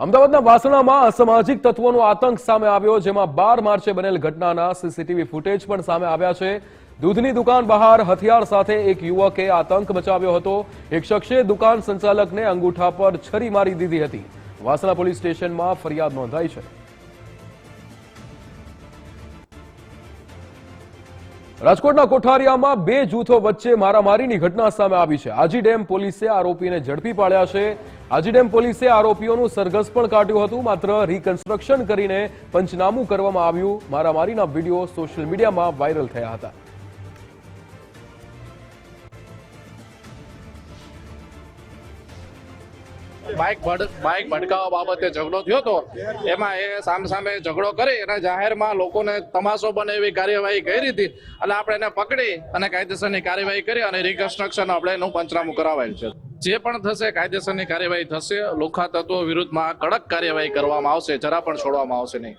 અમદાવાદના વાસણામાં અસામાજિક તત્વોનો આતંક સામે આવ્યો, જેમાં બાર માર્ચે બનેલ ઘટનાના સીસીટીવી ફૂટેજ પણ સામે આવ્યા છે. દૂધની દુકાન બહાર હથિયાર સાથે એક યુવકે આતંક મચાવ્યો હતો. એક શખ્સે દુકાન સંચાલકને અંગૂઠા પર છરી મારી દીધી હતી. વાસણા પોલીસ સ્ટેશનમાં ફરિયાદ નોંધાઈ છે. રાજકોટના કોઠારિયામાં બે જૂથો વચ્ચે મારામારીની ઘટના સામે આવી છે. આજી ડેમ પોલીસે આરોપીને ઝડપી પાડ્યા છે. આજી ડેમ પોલીસે આરોપીઓનું સરઘસ પણ કાઢ્યું હતું. માત્ર રિકન્સ્ટ્રક્શન કરીને પંચનામું કરવામાં આવ્યું. મારામારીના વીડિયો સોશિયલ મીડિયામાં વાયરલ થયા હતા. બાઇક બાઇક ભટકાવવા બાબતે ઝઘડો થયો હતો. એમાં એ સામે સામે ઝઘડો કરી અને જાહેરમાં લોકોને તમાશો બને એવી કાર્યવાહી કરી હતી. એટલે આપણે એને પકડી અને કાયદેસરની કાર્યવાહી કરી અને રિકન્સ્ટ્રક્શન આપણે એનું પંચનામું કરાવેલ છે. જે પણ થશે કાયદેસરની કાર્યવાહી થશે લોખા તત્વો વિરુદ્ધમાં કડક કાર્યવાહી કરવામાં આવશે, જરા પણ છોડવામાં આવશે નહીં.